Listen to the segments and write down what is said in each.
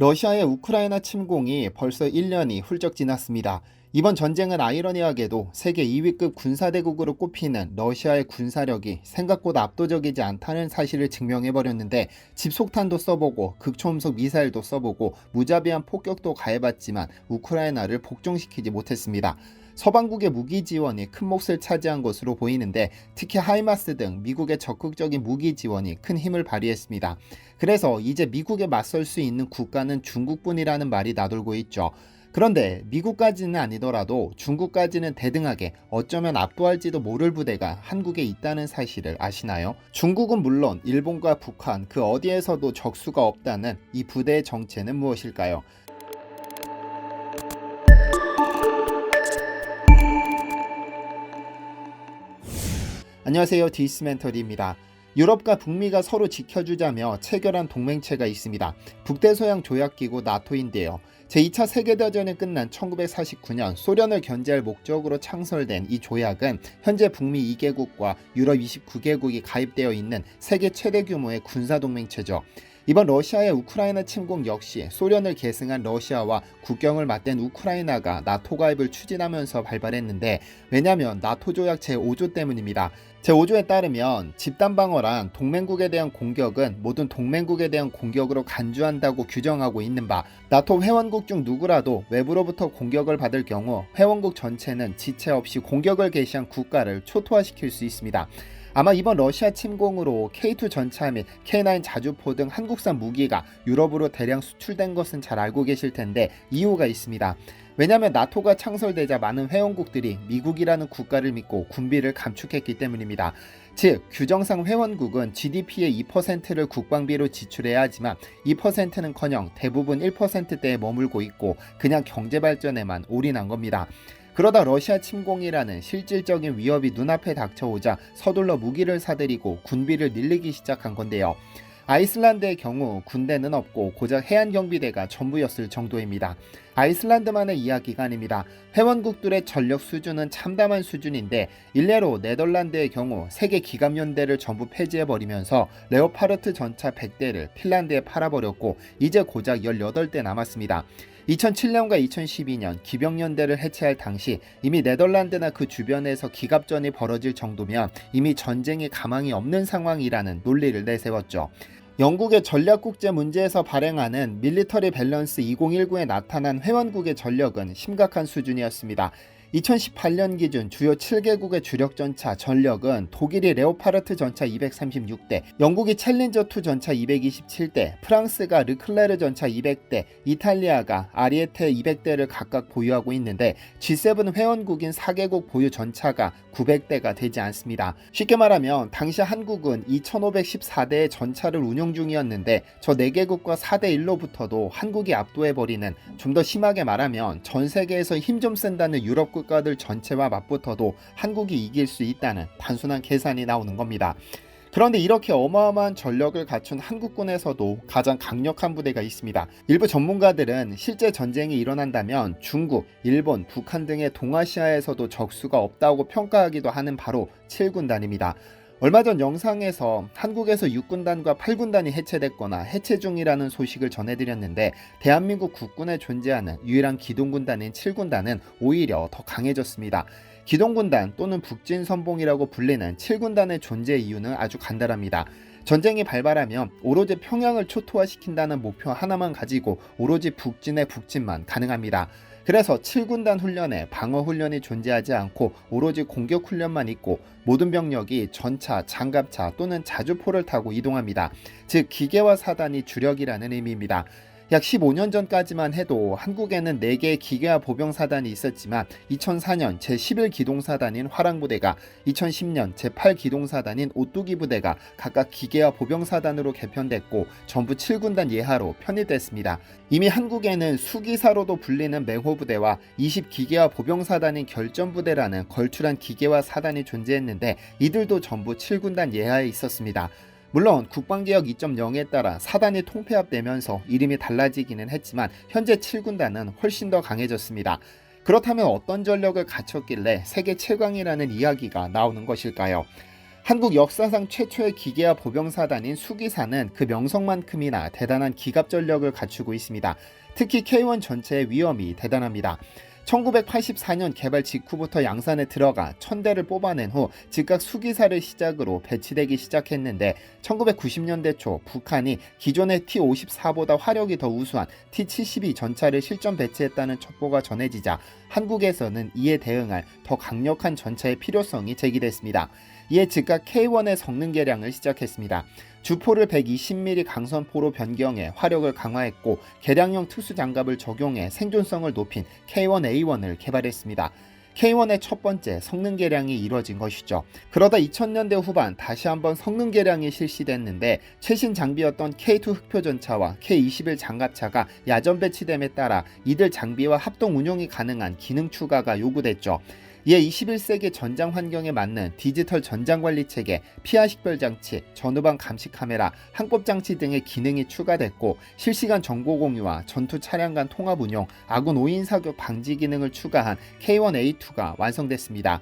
러시아의 우크라이나 침공이 벌써 1년이 훌쩍 지났습니다. 이번 전쟁은 아이러니하게도 세계 2위급 군사대국으로 꼽히는 러시아의 군사력이 생각보다 압도적이지 않다는 사실을 증명해버렸는데 집속탄도 써보고 극초음속 미사일도 써보고 무자비한 폭격도 가해봤지만 우크라이나를 복종시키지 못했습니다. 서방국의 무기 지원이 큰 몫을 차지한 것으로 보이는데 특히 하이마스 등 미국의 적극적인 무기 지원이 큰 힘을 발휘했습니다. 그래서 이제 미국에 맞설 수 있는 국가는 중국뿐이라는 말이 나돌고 있죠. 그런데 미국까지는 아니더라도 중국까지는 대등하게 어쩌면 압도할지도 모를 부대가 한국에 있다는 사실을 아시나요? 중국은 물론 일본과 북한 그 어디에서도 적수가 없다는 이 부대의 정체는 무엇일까요? 안녕하세요. 디스멘터리입니다. 유럽과 북미가 서로 지켜주자며 체결한 동맹체가 있습니다. 북대서양 조약기구 나토인데요. 제2차 세계대전이 끝난 1949년 소련을 견제할 목적으로 창설된 이 조약은 현재 북미 2개국과 유럽 29개국이 가입되어 있는 세계 최대 규모의 군사동맹체죠. 이번 러시아의 우크라이나 침공 역시 소련을 계승한 러시아와 국경을 맞댄 우크라이나가 나토 가입을 추진하면서 발발했는데 왜냐하면 나토 조약 제5조 때문입니다. 제5조에 따르면 집단 방어란 동맹국에 대한 공격은 모든 동맹국에 대한 공격으로 간주한다고 규정하고 있는 바 나토 회원국 중 누구라도 외부로부터 공격을 받을 경우 회원국 전체는 지체 없이 공격을 개시한 국가를 초토화시킬 수 있습니다. 아마 이번 러시아 침공으로 K2 전차 및 K9 자주포 등 한국산 무기가 유럽으로 대량 수출된 것은 잘 알고 계실 텐데 이유가 있습니다. 왜냐하면 나토가 창설되자 많은 회원국들이 미국이라는 국가를 믿고 군비를 감축했기 때문입니다. 즉 규정상 회원국은 GDP의 2%를 국방비로 지출해야 하지만 2%는커녕 대부분 1%대에 머물고 있고 그냥 경제 발전에만 올인한 겁니다. 그러다 러시아 침공이라는 실질적인 위협이 눈앞에 닥쳐오자 서둘러 무기를 사들이고 군비를 늘리기 시작한 건데요. 아이슬란드의 경우 군대는 없고 고작 해안 경비대가 전부였을 정도입니다. 아이슬란드만의 이야기가 아닙니다. 회원국들의 전력 수준은 참담한 수준인데 일례로 네덜란드의 경우 세계 기갑연대를 전부 폐지해버리면서 레오파르트 전차 100대를 핀란드에 팔아버렸고 이제 고작 18대 남았습니다. 2007년과 2012년 기병연대를 해체할 당시 이미 네덜란드나 그 주변에서 기갑전이 벌어질 정도면 이미 전쟁이 가망이 없는 상황이라는 논리를 내세웠죠. 영국의 전략국제 문제에서 발행하는 밀리터리 밸런스 2019에 나타난 회원국의 전력은 심각한 수준이었습니다. 2018년 기준 주요 7개국의 주력 전차 전력은 독일이 레오파르트 전차 236대, 영국이 챌린저2 전차 227대, 프랑스가 르클레르 전차 200대, 이탈리아가 아리에테 200대를 각각 보유하고 있는데 G7 회원국인 4개국 보유 전차가 900대가 되지 않습니다. 쉽게 말하면 당시 한국은 2514대의 전차를 운용 중이었는데 저 4개국과 4대 1로부터도 한국이 압도해버리는 좀 더 심하게 말하면 전 세계에서 힘 좀 쓴다는 유럽 국 가들 전체와 맞붙어도 한국이 이길 수 있다는 단순한 계산이 나오는 겁니다. 그런데 이렇게 어마어마한 전력을 갖춘 한국군에서도 가장 강력한 부대가 있습니다. 일부 전문가들은 실제 전쟁이 일어난다면 중국, 일본, 북한 등의 동아시아에서도 적수가 없다고 평가하기도 하는 바로 7군단입니다. 얼마 전 영상에서 한국에서 6군단과 8군단이 해체됐거나 해체 중이라는 소식을 전해드렸는데 대한민국 국군에 존재하는 유일한 기동군단인 7군단은 오히려 더 강해졌습니다. 기동군단 또는 북진선봉이라고 불리는 7군단의 존재 이유는 아주 간단합니다. 전쟁이 발발하면 오로지 평양을 초토화시킨다는 목표 하나만 가지고 오로지 북진의 북진만 가능합니다. 그래서 7군단 훈련에 방어 훈련이 존재하지 않고 오로지 공격 훈련만 있고 모든 병력이 전차, 장갑차 또는 자주포를 타고 이동합니다. 즉 기계와 사단이 주력이라는 의미입니다. 약 15년 전까지만 해도 한국에는 4개의 기계화 보병사단이 있었지만 2004년 제11기동사단인 화랑부대가 2010년 제8기동사단인 오뚜기 부대가 각각 기계화 보병사단으로 개편됐고 전부 7군단 예하로 편입됐습니다. 이미 한국에는 수기사로도 불리는 맹호부대와 20기계화 보병사단인 결전부대라는 걸출한 기계화 사단이 존재했는데 이들도 전부 7군단 예하에 있었습니다. 물론 국방개혁 2.0에 따라 사단이 통폐합되면서 이름이 달라지기는 했지만 현재 7군단은 훨씬 더 강해졌습니다. 그렇다면 어떤 전력을 갖췄길래 세계 최강이라는 이야기가 나오는 것일까요? 한국 역사상 최초의 기계화 보병사단인 수기사는 그 명성만큼이나 대단한 기갑 전력을 갖추고 있습니다. 특히 K1 전체의 위험이 대단합니다. 1984년 개발 직후부터 양산에 들어가 천대를 뽑아낸 후 즉각 수기사를 시작으로 배치되기 시작했는데 1990년대 초 북한이 기존의 T-54보다 화력이 더 우수한 T-72 전차를 실전 배치했다는 첩보가 전해지자 한국에서는 이에 대응할 더 강력한 전차의 필요성이 제기됐습니다. 이에 즉각 K1의 성능 개량을 시작했습니다. 주포를 120mm 강선포로 변경해 화력을 강화했고 개량형 투수 장갑을 적용해 생존성을 높인 K1A1을 개발했습니다. K1의 첫 번째 성능 개량이 이루어진 것이죠. 그러다 2000년대 후반 다시 한번 성능 개량이 실시됐는데 최신 장비였던 K2 흑표 전차와 K21 장갑차가 야전 배치됨에 따라 이들 장비와 합동 운용이 가능한 기능 추가가 요구됐죠. 이에 21세기 전장 환경에 맞는 디지털 전장 관리 체계, 피하 식별 장치, 전후방 감시 카메라, 항법 장치 등의 기능이 추가됐고 실시간 정보 공유와 전투 차량 간 통합 운용, 아군 오인 사격 방지 기능을 추가한 K1A2가 완성됐습니다.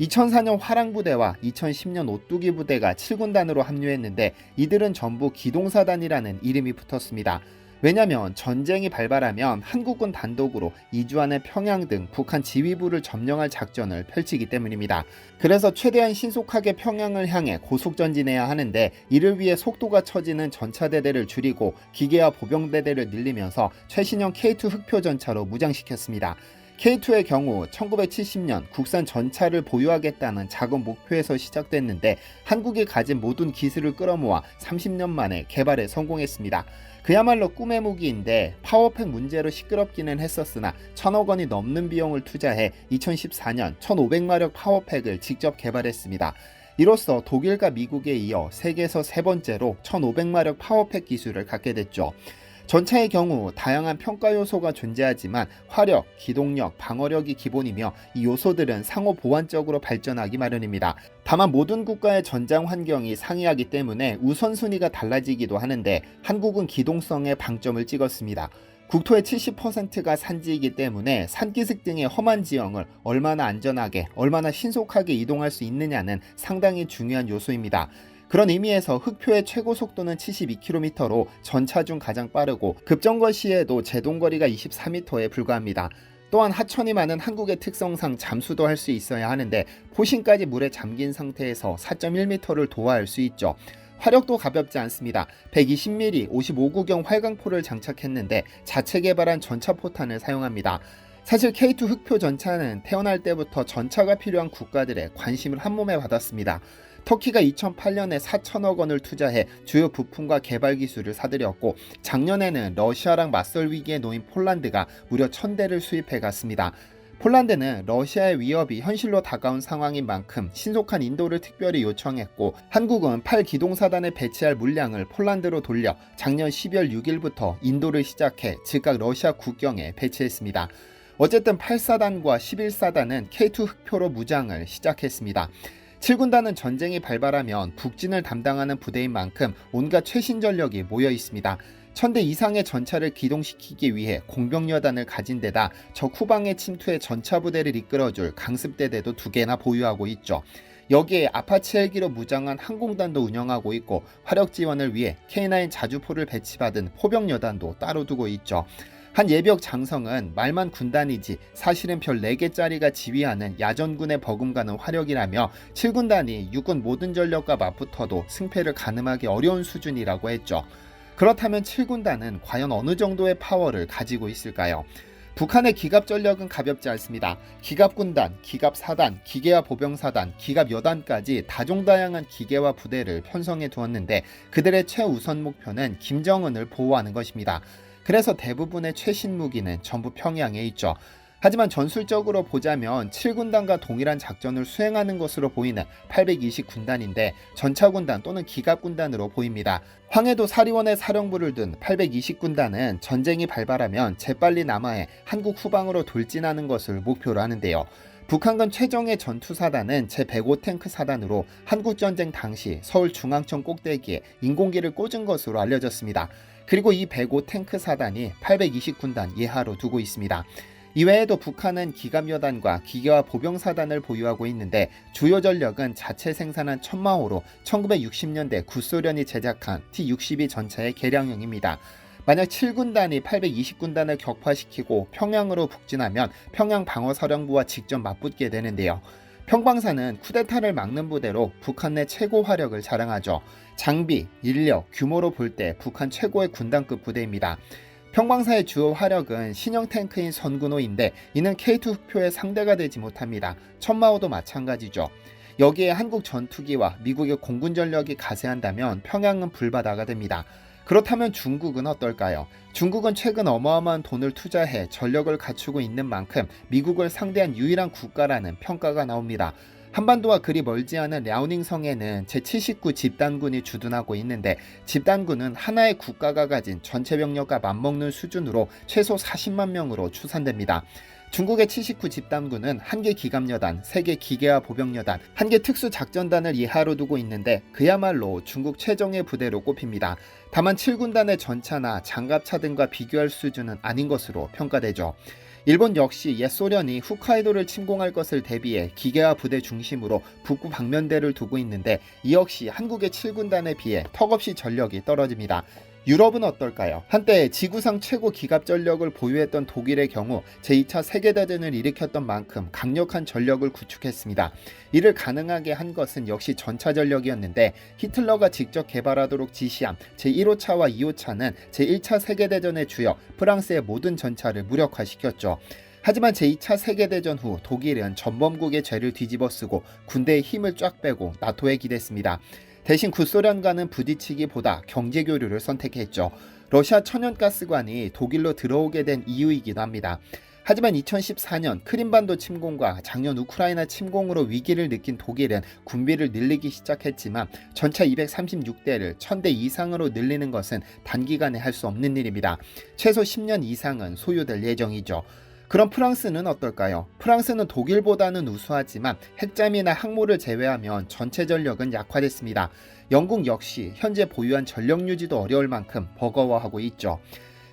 2004년 화랑부대와 2010년 오뚜기 부대가 7군단으로 합류했는데 이들은 전부 기동사단이라는 이름이 붙었습니다. 왜냐면 전쟁이 발발하면 한국군 단독으로 2주 안에 평양 등 북한 지휘부를 점령할 작전을 펼치기 때문입니다. 그래서 최대한 신속하게 평양을 향해 고속 전진해야 하는데 이를 위해 속도가 처지는 전차대대를 줄이고 기계화 보병대대를 늘리면서 최신형 K2 흑표 전차로 무장시켰습니다. K2의 경우 1970년 국산 전차를 보유하겠다는 작은 목표에서 시작됐는데 한국이 가진 모든 기술을 끌어모아 30년 만에 개발에 성공했습니다. 그야말로 꿈의 무기인데 파워팩 문제로 시끄럽기는 했었으나 천억 원이 넘는 비용을 투자해 2014년 1500마력 파워팩을 직접 개발했습니다. 이로써 독일과 미국에 이어 세계에서 세 번째로 1500마력 파워팩 기술을 갖게 됐죠. 전차의 경우 다양한 평가 요소가 존재하지만 화력, 기동력, 방어력이 기본이며 이 요소들은 상호 보완적으로 발전하기 마련입니다. 다만 모든 국가의 전장 환경이 상이하기 때문에 우선순위가 달라지기도 하는데 한국은 기동성에 방점을 찍었습니다. 국토의 70%가 산지이기 때문에 산기슭 등의 험한 지형을 얼마나 안전하게, 얼마나 신속하게 이동할 수 있느냐는 상당히 중요한 요소입니다. 그런 의미에서 흑표의 최고 속도는 72km로 전차 중 가장 빠르고 급정거 시에도 제동거리가 24m에 불과합니다. 또한 하천이 많은 한국의 특성상 잠수도 할 수 있어야 하는데 포신까지 물에 잠긴 상태에서 4.1m를 도하할 수 있죠. 화력도 가볍지 않습니다. 120mm 55구경 활강포를 장착했는데 자체 개발한 전차 포탄을 사용합니다. 사실 K2 흑표 전차는 태어날 때부터 전차가 필요한 국가들의 관심을 한몸에 받았습니다. 터키가 2008년에 4천억 원을 투자해 주요 부품과 개발 기술을 사들였고 작년에는 러시아랑 맞설 위기에 놓인 폴란드가 무려 1000대를 수입해 갔습니다. 폴란드는 러시아의 위협이 현실로 다가온 상황인 만큼 신속한 인도를 특별히 요청했고 한국은 8기동사단을 배치할 물량을 폴란드로 돌려 작년 12월 6일부터 인도를 시작해 즉각 러시아 국경에 배치했습니다. 어쨌든 8사단과 11사단은 K2 흑표로 무장을 시작했습니다. 7군단은 전쟁이 발발하면 북진을 담당하는 부대인 만큼 온갖 최신 전력이 모여 있습니다. 천대 이상의 전차를 기동시키기 위해 공병여단을 가진 데다 적 후방의 침투에 전차 부대를 이끌어줄 강습대대도 두 개나 보유하고 있죠. 여기에 아파치 헬기로 무장한 항공단도 운영하고 있고 화력 지원을 위해 K9 자주포를 배치받은 포병여단도 따로 두고 있죠. 한 예비역 장성은 말만 군단이지 사실은 별 4개짜리가 지휘하는 야전군의 버금가는 화력이라며 7군단이 육군 모든 전력과 맞붙어도 승패를 가늠하기 어려운 수준이라고 했죠. 그렇다면 7군단은 과연 어느 정도의 파워를 가지고 있을까요? 북한의 기갑 전력은 가볍지 않습니다. 기갑군단, 기갑사단, 기계화 보병사단, 기갑여단까지 다종다양한 기계화 부대를 편성해 두었는데 그들의 최우선 목표는 김정은을 보호하는 것입니다. 그래서 대부분의 최신 무기는 전부 평양에 있죠. 하지만 전술적으로 보자면 7군단과 동일한 작전을 수행하는 것으로 보이는 820군단인데 전차군단 또는 기갑군단으로 보입니다. 황해도 사리원의 사령부를 둔 820군단은 전쟁이 발발하면 재빨리 남하해 한국 후방으로 돌진하는 것을 목표로 하는데요. 북한군 최정의 전투사단은 제105 탱크 사단으로 한국전쟁 당시 서울 중앙청 꼭대기에 인공기를 꽂은 것으로 알려졌습니다. 그리고 이 105 탱크 사단이 820군단 예하로 두고 있습니다. 이외에도 북한은 기갑여단과 기계화 보병사단을 보유하고 있는데 주요 전력은 자체 생산한 천마호로 1960년대 구소련이 제작한 T-62 전차의 개량형입니다. 만약 7군단이 820군단을 격파시키고 평양으로 북진하면 평양 방어사령부와 직접 맞붙게 되는데요. 평방사는 쿠데타를 막는 부대로 북한 내 최고 화력을 자랑하죠. 장비, 인력, 규모로 볼 때 북한 최고의 군단급 부대입니다. 평방사의 주요 화력은 신형 탱크인 선군호인데 이는 K2 흑표의 상대가 되지 못합니다. 천마호도 마찬가지죠. 여기에 한국 전투기와 미국의 공군 전력이 가세한다면 평양은 불바다가 됩니다. 그렇다면 중국은 어떨까요? 중국은 최근 어마어마한 돈을 투자해 전력을 갖추고 있는 만큼 미국을 상대한 유일한 국가라는 평가가 나옵니다. 한반도와 그리 멀지 않은 랴오닝 성에는 제79 집단군이 주둔하고 있는데 집단군은 하나의 국가가 가진 전체 병력과 맞먹는 수준으로 최소 40만 명으로 추산됩니다. 중국의 79 집단군은 한 개 기갑여단, 세 개 기계화 보병여단, 한 개 특수 작전단을 이하로 두고 있는데 그야말로 중국 최정예 부대로 꼽힙니다. 다만 7군단의 전차나 장갑차 등과 비교할 수준은 아닌 것으로 평가되죠. 일본 역시 옛 소련이 홋카이도를 침공할 것을 대비해 기계화 부대 중심으로 북부 방면대를 두고 있는데 이 역시 한국의 7군단에 비해 턱없이 전력이 떨어집니다. 유럽은 어떨까요? 한때 지구상 최고 기갑 전력을 보유했던 독일의 경우 제2차 세계대전을 일으켰던 만큼 강력한 전력을 구축했습니다. 이를 가능하게 한 것은 역시 전차 전력이었는데 히틀러가 직접 개발하도록 지시한 제1호차와 2호차는 제1차 세계대전의 주역 프랑스의 모든 전차를 무력화시켰죠. 하지만 제2차 세계대전 후 독일은 전범국의 죄를 뒤집어 쓰고 군대의 힘을 쫙 빼고 나토에 기댔습니다. 대신 구소련과는 부딪히기보다 경제 교류를 선택했죠. 러시아 천연가스관이 독일로 들어오게 된 이유이기도 합니다. 하지만 2014년 크림반도 침공과 작년 우크라이나 침공으로 위기를 느낀 독일은 군비를 늘리기 시작했지만 전차 236대를 1000대 이상으로 늘리는 것은 단기간에 할 수 없는 일입니다. 최소 10년 이상은 소요될 예정이죠. 그럼 프랑스는 어떨까요? 프랑스는 독일보다는 우수하지만 핵잠이나 항모를 제외하면 전체 전력은 약화됐습니다. 영국 역시 현재 보유한 전력 유지도 어려울 만큼 버거워하고 있죠.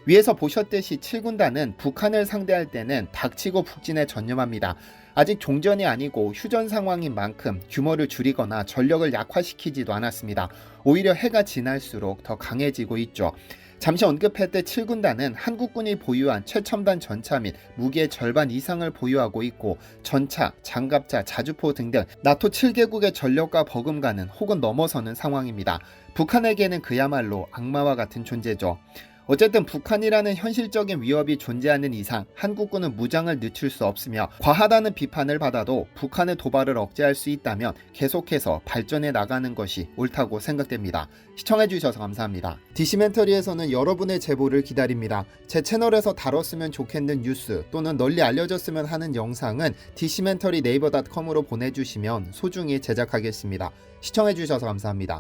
위에서 보셨듯이 7군단은 북한을 상대할 때는 닥치고 북진에 전념합니다. 아직 종전이 아니고 휴전 상황인 만큼 규모를 줄이거나 전력을 약화시키지도 않았습니다. 오히려 해가 지날수록 더 강해지고 있죠. 잠시 언급했듯 7군단은 한국군이 보유한 최첨단 전차 및 무기의 절반 이상을 보유하고 있고 전차, 장갑차, 자주포 등등 나토 7개국의 전력과 버금가는 혹은 넘어서는 상황입니다. 북한에게는 그야말로 악마와 같은 존재죠. 어쨌든 북한이라는 현실적인 위협이 존재하는 이상 한국군은 무장을 늦출 수 없으며 과하다는 비판을 받아도 북한의 도발을 억제할 수 있다면 계속해서 발전해 나가는 것이 옳다고 생각됩니다. 시청해주셔서 감사합니다. 디시멘터리에서는 여러분의 제보를 기다립니다. 제 채널에서 다뤘으면 좋겠는 뉴스 또는 널리 알려졌으면 하는 영상은 디시멘터리 네이버 닷컴으로 보내주시면 소중히 제작하겠습니다. 시청해주셔서 감사합니다.